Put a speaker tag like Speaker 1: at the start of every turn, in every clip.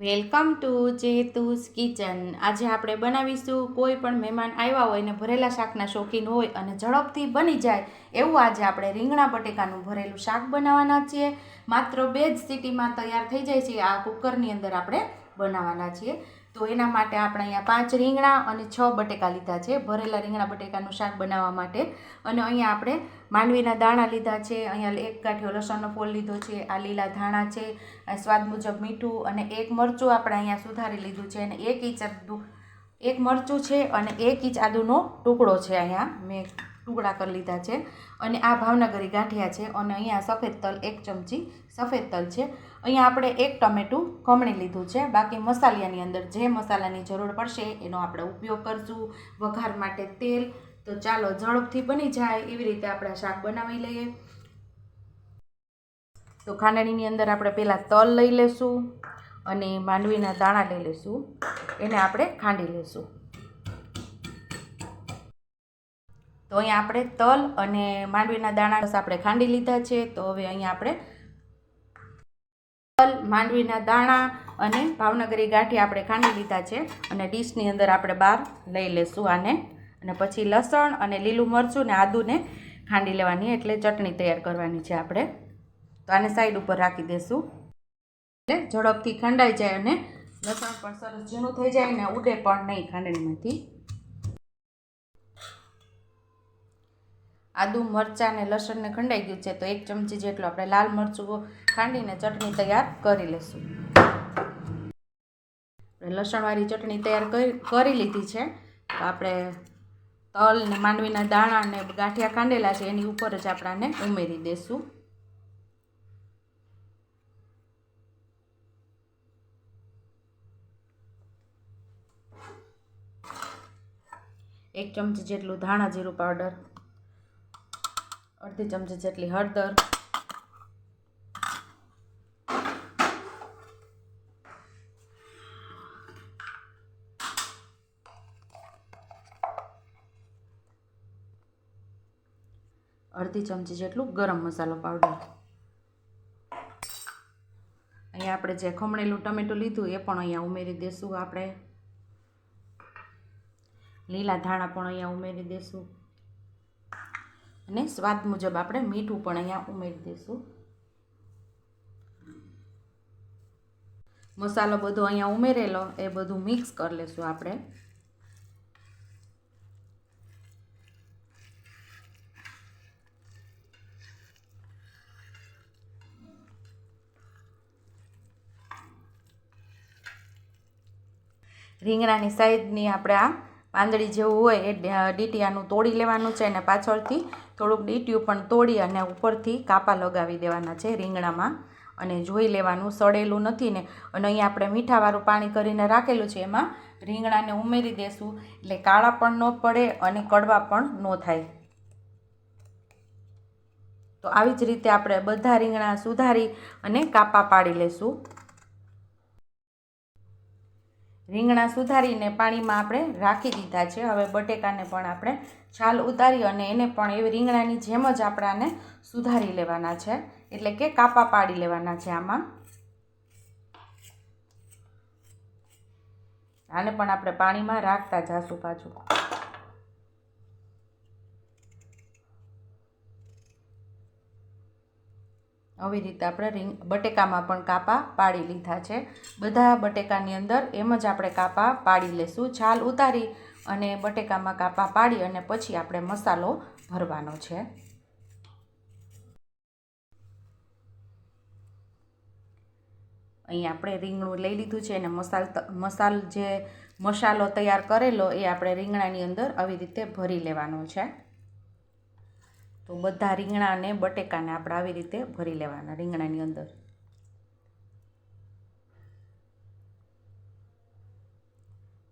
Speaker 1: Welcome to જેતુસ kitchen. આજે આપણે બનાવીશું કોઈ પણ મહેમાન આવ્યા હોય ને ભરેલા શાકના શોખીન હોય અને ઝડપથી બની જાય એવું આજે આપણે રીંગણા બટેકાનું ભરેલું શાક બનાવવાના છીએ. માત્ર બે જ સીટીમાં તૈયાર થઈ જાય છે, આ કુકરની અંદર આપણે બનાવવાના છીએ. તો એના માટે આપણે અહીંયા પાંચ રીંગણા અને છ બટેકા લીધા છે. ભરેલા રીંગણા બટેકાનું શાક બનાવવા માટે. અને અહીંયા આપણે માંડવીના દાણા લીધા છે. અહીંયા એક ગાંઠિયો લસણનો ફોલ લીધો છે. આ લીલા ધાણા છે. સ્વાદ મુજબ મીઠું અને એક મરચું આપણે અહીંયા સુધારી લીધું છે. અને એક ઇંચ આદુ એક મરચું છે અને એક ઇંચ આદુનો ટુકડો છે અહીંયા. મેં ટુકડા કરી લીધા છે અને આ ભાવનગરી ગાંઠિયા છે અને અહીંયા સફેદ તલ એક ચમચી સફેદ તલ છે. અહીંયા આપણે એક ટમેટું કમણી લીધું છે. બાકી મસાલિયાની અંદર જે મસાલાની જરૂર પડશે એનો આપણે ઉપયોગ કરશું. વઘાર માટે તેલ. તો ચાલો ઝડપથી બની જાય એવી રીતે આપણે શાક બનાવી લઈએ. તો ખાંડણીની અંદર આપણે પહેલાં તલ લઈ લેશું અને માંડવીના દાણા લઈ લેશું. એને આપણે ખાંડી લેશું. તો અહીંયા આપણે તલ અને માંડવીના દાણા આપણે ખાંડી લીધા છે. તો હવે અહીંયા આપણે તલ, માંડવીના દાણા અને ભાવનગરી ગાંઠી આપણે ખાંડી લીધા છે. અને ડીશની અંદર આપણે બહાર લઈ લેશું આને. અને પછી લસણ અને લીલું મરચું ને આદુને ખાંડી લેવાની, એટલે ચટણી તૈયાર કરવાની છે આપણે. તો આને સાઈડ ઉપર રાખી દેશું. એટલે ઝડપથી ખંડાઈ જાય અને લસણ પણ સરસ ઝીણું થઈ જાય ને ઉડે પણ નહીં ખાંડણીમાંથી. આદુ, મરચાં ને લસણને ખંડાઈ ગયું છે. તો એક ચમચી જેટલું આપણે લાલ મરચું ખાંડીને ચટણી તૈયાર કરી લઈશું લસણવાળી ચટણી તૈયાર કરી કરી લીધી છે. તો આપણે તલ ને માંડવીના દાણા ને ગાંઠિયા ખાંડેલા છે. એની ઉપર જ આપણાને ઉમેરી દઈશું એક ચમચી જેટલું ધાણા જીરું પાવડર અડધી ચમચી જેટલી હળદર. અડધી ચમચી જેટલું ગરમ મસાલો પાવડર અહીંયા આપણે જે ખમણેલું ટમેટું લીધું એ પણ અહીંયા ઉમેરી દઈશું આપણે. લીલા ધાણા પણ અહીંયા ઉમેરી દઈશું અને સ્વાદ મુજબ આપણે મીઠું પણ અહીંયા ઉમેરી દઈશું. મસાલો બધો અહીંયા ઉમેરેલો, એ બધું મિક્સ કરી લેશું આપણે. રીંગણાની સાઈડની આપણે આ પાંદડી જેવું હોય એ ડીટીયાનું તોડી લેવાનું છે અને પાછળથી થોડુંક ડીટ્યું પણ તોડી અને ઉપરથી કાપા લગાવી દેવાના છે રીંગણામાં. અને જોઈ લેવાનું સડેલું નથી ને. અને અહીંયા આપણે મીઠાવાળું પાણી કરીને રાખેલું છે એમાં. રીંગણાને ઉમેરી દેશું એટલે કાળા પણ ન પડે અને કડવા પણ ન થાય. તો આવી જ રીતે આપણે બધા રીંગણા સુધારી અને કાપા પાડી લેશું. રીંગણા સુધારીને પાણીમાં આપણે રાખી દીધા છે. હવે બટેકાને પણ આપણે છાલ ઉતારી અને એને પણ એવી રીંગણાની જેમ જ આપણાને સુધારી લેવાના છે. એટલે કે કાપા પાડી લેવાના છે આમાં. આને પણ આપણે પાણીમાં રાખતા જાશું પાછું. આવી રીતે આપણે રીંગ, બટેકામાં પણ કાપા પાડી લીધા છે. બધા બટેકાની અંદર એમ જ આપણે કાપા પાડી લેશું. છાલ ઉતારી અને બટેકામાં કાપા પાડી અને પછી આપણે મસાલો ભરવાનો છે. અહીં આપણે રીંગણું લઈ લીધું છે અને મસાલ મસાલ જે મસાલો તૈયાર કરેલો એ આપણે રીંગણાની અંદર આવી રીતે ભરી લેવાનો છે. તો બધા રીંગણા અને બટેકાને આપણે આવી રીતે ભરી લેવાના રીંગણાની અંદર.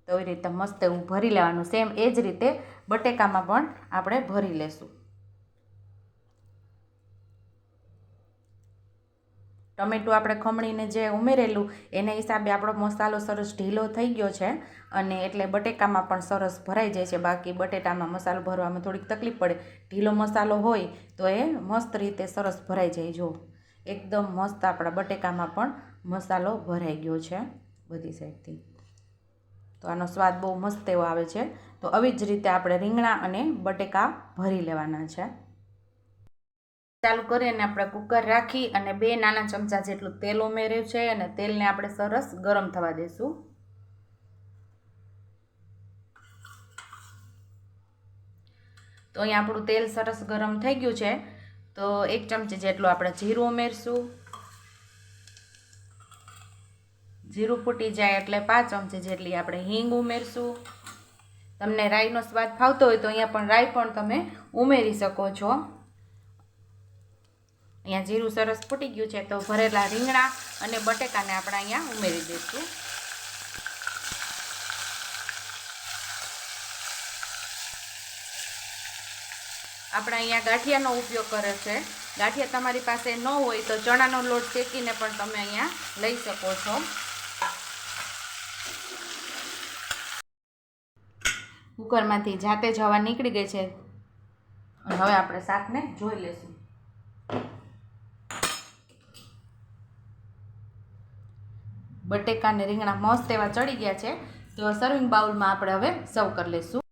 Speaker 1: તો એવી રીતે મસ્ત એવું ભરી લેવાનું. સેમ એ જ રીતે બટેકામાં પણ આપણે ભરી લેશું. ટમેટું આપણે ખમણીને જે ઉમેરેલું, એને હિસાબે આપણો મસાલો સરસ ઢીલો થઈ ગયો છે અને એટલે બટેકામાં પણ સરસ ભરાઈ જાય છે. બાકી બટેટામાં મસાલો ભરવામાં થોડીક તકલીફ પડે. ઢીલો મસાલો હોય તો એ મસ્ત રીતે સરસ ભરાઈ જાય. જો, એકદમ મસ્ત આપણા બટેકામાં પણ મસાલો ભરાઈ ગયો છે બધી સાઈડથી. તો આનો સ્વાદ બહુ મસ્ત એવો આવે છે. તો આવી જ રીતે આપણે રીંગણા અને બટેકા ભરી લેવાના છે. ચાલુ કરીને આપણે કુકર રાખી અને બે નાના ચમચા જેટલું તેલ ઉમેર્યું છે અને તેલને આપણે સરસ ગરમ થવા દઈશું તો અહીંયા આપણું તેલ સરસ ગરમ થઈ ગયું છે. તો એક ચમચી જેટલું આપણે જીરું ઉમેરશું. જીરું ફૂટી જાય એટલે પાંચ ચમચી જેટલી આપણે હિંગ ઉમેરશું. તમને રાઈનો સ્વાદ ફાવતો હોય તો અહીંયા પણ રાઈ પણ તમે ઉમેરી શકો છો. અહીંયા જીરું સરસ ફૂટી ગયું છે તો ભરેલા રીંગણા અને બટેકાને આપણે અહીંયા ઉમેરી દઈશું. આપણે અહીંયા ગાંઠિયાનો ઉપયોગ કરે છે. ગાંઠિયા તમારી પાસે ન હોય તો ચણાનો લોટ શેકીને પણ તમે અહીંયા લઈ શકો છો. કુકરમાંથી જાતે જવા નીકળી ગઈ છે. હવે આપણે શાકને જોઈ લઈશું. બટેકા અને રીંગણા મસ્ત એવા ચડી ગયા છે. તો સર્વિંગ બાઉલમાં આપણે હવે સર્વ કરી લઈશું.